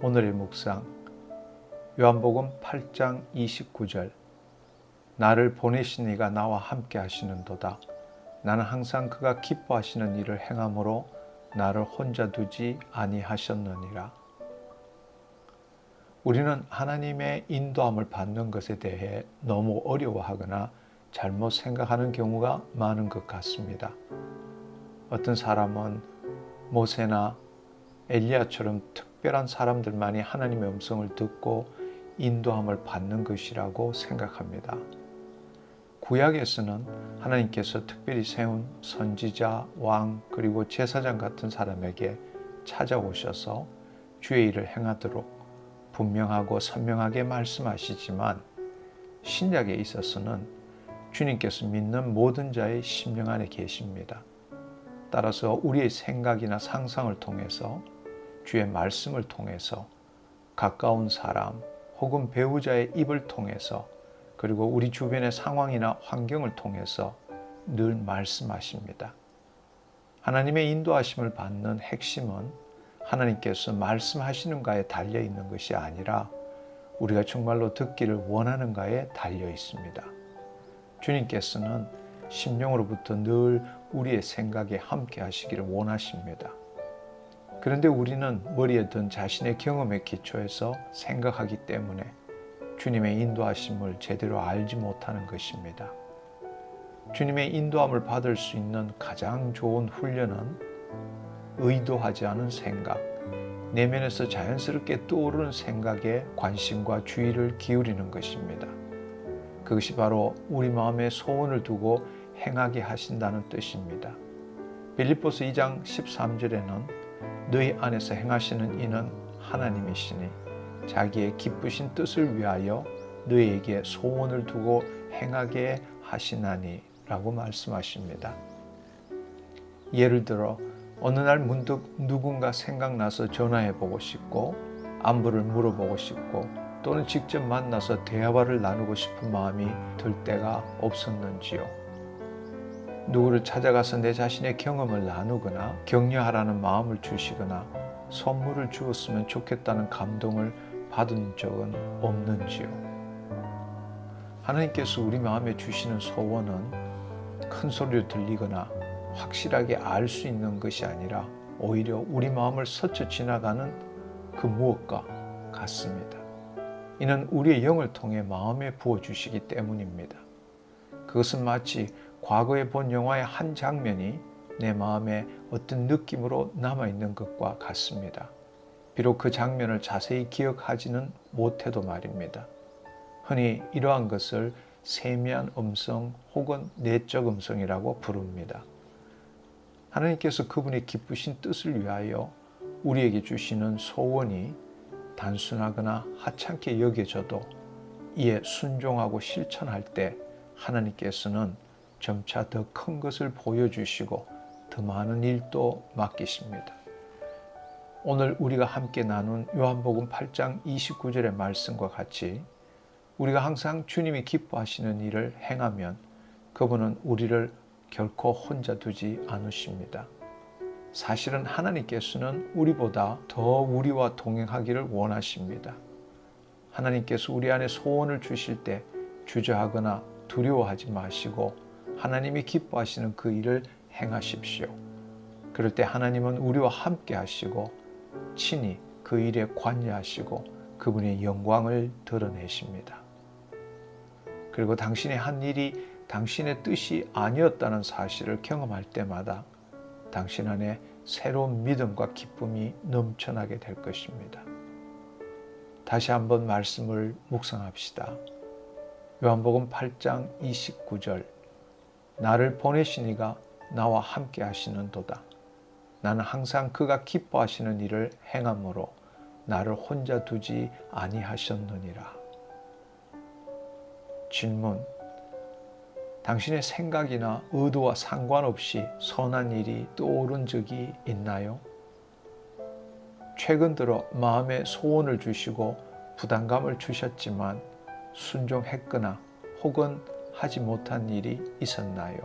오늘의 묵상 요한복음 8장 29절. 나를 보내신 이가 나와 함께 하시는도다. 나는 항상 그가 기뻐하시는 일을 행함으로 나를 혼자 두지 아니하셨느니라. 우리는 하나님의 인도함을 받는 것에 대해 너무 어려워하거나 잘못 생각하는 경우가 많은 것 같습니다. 어떤 사람은 모세나 엘리야처럼 특 별한 사람들만이 하나님의 음성을 듣고 인도함을 받는 것이라고 생각합니다. 구약에서는 하나님께서 특별히 세운 선지자, 왕, 그리고 제사장 같은 사람에게 찾아오셔서 주의 일을 행하도록 분명하고 선명하게 말씀하시지만 신약에 있어서는 주님께서 믿는 모든 자의 심령 안에 계십니다. 따라서 우리의 생각이나 상상을 통해서 주의 말씀을 통해서 가까운 사람 혹은 배우자의 입을 통해서 그리고 우리 주변의 상황이나 환경을 통해서 늘 말씀하십니다. 하나님의 인도하심을 받는 핵심은 하나님께서 말씀하시는가에 달려 있는 것이 아니라 우리가 정말로 듣기를 원하는가에 달려 있습니다. 주님께서는 심령으로부터 늘 우리의 생각에 함께 하시기를 원하십니다. 그런데 우리는 머리에 든 자신의 경험에 기초해서 생각하기 때문에 주님의 인도하심을 제대로 알지 못하는 것입니다. 주님의 인도함을 받을 수 있는 가장 좋은 훈련은 의도하지 않은 생각, 내면에서 자연스럽게 떠오르는 생각에 관심과 주의를 기울이는 것입니다. 그것이 바로 우리 마음에 소원을 두고 행하게 하신다는 뜻입니다. 빌립보서 2장 13절에는 너희 안에서 행하시는 이는 하나님이시니 자기의 기쁘신 뜻을 위하여 너희에게 소원을 두고 행하게 하시나니 라고 말씀하십니다. 예를 들어 어느 날 문득 누군가 생각나서 전화해 보고 싶고 안부를 물어보고 싶고 또는 직접 만나서 대화를 나누고 싶은 마음이 들 때가 없었는지요. 누구를 찾아가서 내 자신의 경험을 나누거나 격려하라는 마음을 주시거나 선물을 주었으면 좋겠다는 감동을 받은 적은 없는지요. 하나님께서 우리 마음에 주시는 소원은 큰 소리로 들리거나 확실하게 알 수 있는 것이 아니라 오히려 우리 마음을 스쳐 지나가는 그 무엇과 같습니다. 이는 우리의 영을 통해 마음에 부어주시기 때문입니다. 그것은 마치 과거에 본 영화의 한 장면이 내 마음에 어떤 느낌으로 남아있는 것과 같습니다. 비록 그 장면을 자세히 기억하지는 못해도 말입니다. 흔히 이러한 것을 세미한 음성 혹은 내적 음성이라고 부릅니다. 하나님께서 그분의 기쁘신 뜻을 위하여 우리에게 주시는 소원이 단순하거나 하찮게 여겨져도 이에 순종하고 실천할 때 하나님께서는 점차 더 큰 것을 보여주시고 더 많은 일도 맡기십니다. 오늘 우리가 함께 나눈 요한복음 8장 29절의 말씀과 같이 우리가 항상 주님이 기뻐하시는 일을 행하면 그분은 우리를 결코 혼자 두지 않으십니다. 사실은 하나님께서는 우리보다 더 우리와 동행하기를 원하십니다. 하나님께서 우리 안에 소원을 주실 때 주저하거나 두려워하지 마시고 하나님이 기뻐하시는 그 일을 행하십시오. 그럴 때 하나님은 우리와 함께 하시고 친히 그 일에 관여하시고 그분의 영광을 드러내십니다. 그리고 당신의 한 일이 당신의 뜻이 아니었다는 사실을 경험할 때마다 당신 안에 새로운 믿음과 기쁨이 넘쳐나게 될 것입니다. 다시 한번 말씀을 묵상합시다. 요한복음 8장 29절 나를 보내신 이가 나와 함께 하시는도다. 나는 항상 그가 기뻐하시는 일을 행함으로 나를 혼자 두지 아니하셨느니라. 질문 당신의 생각이나 의도와 상관없이 선한 일이 떠오른 적이 있나요? 최근 들어 마음에 소원을 주시고 부담감을 주셨지만 순종했거나 혹은 하지 못한 일이 있었나요?